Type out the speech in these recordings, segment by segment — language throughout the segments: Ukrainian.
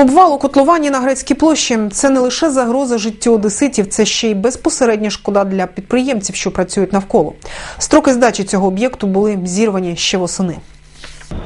Обвал у котловані на грецькій площі це не лише загроза життю одеситів, це ще й безпосередня шкода для підприємців, що працюють навколо. Строки здачі цього об'єкту були зірвані ще восени.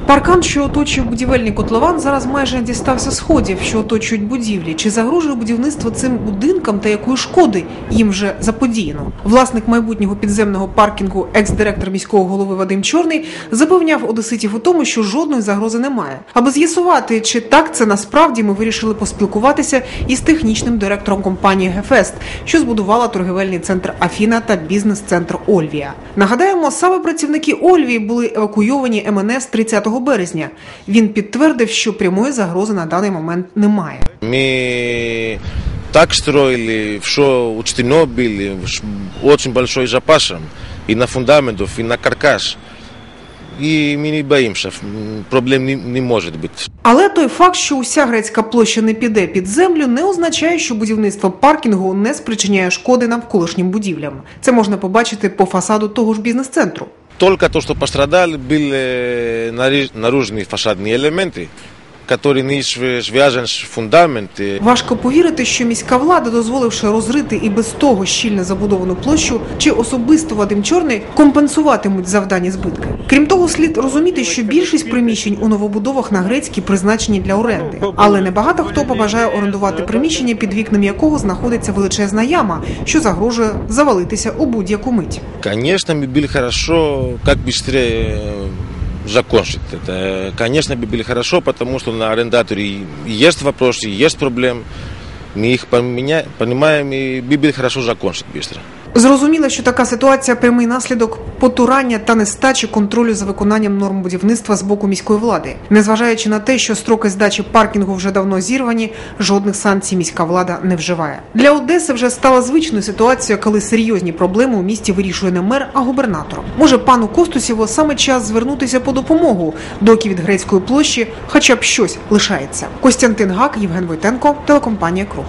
Паркан, що оточує будівельний котлован, зараз майже дістався сходів, що оточують будівлі. Чи загрожує будівництво цим будинкам та якої шкоди їм вже заподіяно? Власник майбутнього підземного паркінгу, екс-директор міського голови Вадим Чорний, запевняв одеситів у тому, що жодної загрози немає. Аби з'ясувати, чи так це насправді, ми вирішили поспілкуватися із технічним директором компанії Гефест, що збудувала торгівельний центр Афіна та бізнес-центр Ольвія. Нагадаємо, саме працівники Ольвії були евакуйовані МНС 30 березня. Він підтвердив, що прямої загрози на даний момент немає. Мы так строили, все учтено были, ш- очень большой запасом и на фундаментов, и на каркас. И мы не боимся, м, проблем не, не может быть. Але той факт, що уся грецька площа не піде під землю, не означає, що будівництво паркінгу не спричиняє шкоди навколишнім будівлям. Це можна побачити по фасаду того ж бізнес-центру. Только то, что пострадали, были нари- наружные фасадные элементы, которые не св- связаны с фундаментом. Важко повірити, що міська влада, дозволивши розрити і без того щільно забудовану площу, чи особисто Вадим Чорний компенсуватимуть завдані збитки. Крім того, слід розуміти, що більшість приміщень у новобудовах на грецькій призначені для оренди, але небагато хто побажає орендувати приміщення, під вікнем якого знаходиться величезна яма, що загрожує завалитися у будь-яку мить. Конечно, мы были хорошо, как быстрее э, закончить это. Конечно, бы были хорошо, потому что на арендаторе есть вопросы, есть проблемы. Мы их поменя- понимаем, и бы были хорошо закончить быстро. Зрозуміло, що така ситуація прямий наслідок потурання та нестачі контролю за виконанням норм будівництва з боку міської влади. Незважаючи на те, що строки здачі паркінгу вже давно зірвані, жодних санкцій міська влада не вживає. Для Одеси вже стала звичною ситуацією, коли серйозні проблеми у місті вирішує не мер, а губернатор. Може, пану Костусєву саме час звернутися по допомогу, доки від грецької площі хоча б щось лишається. Костянтин Гак, Євген Войтенко, телекомпанія Круг.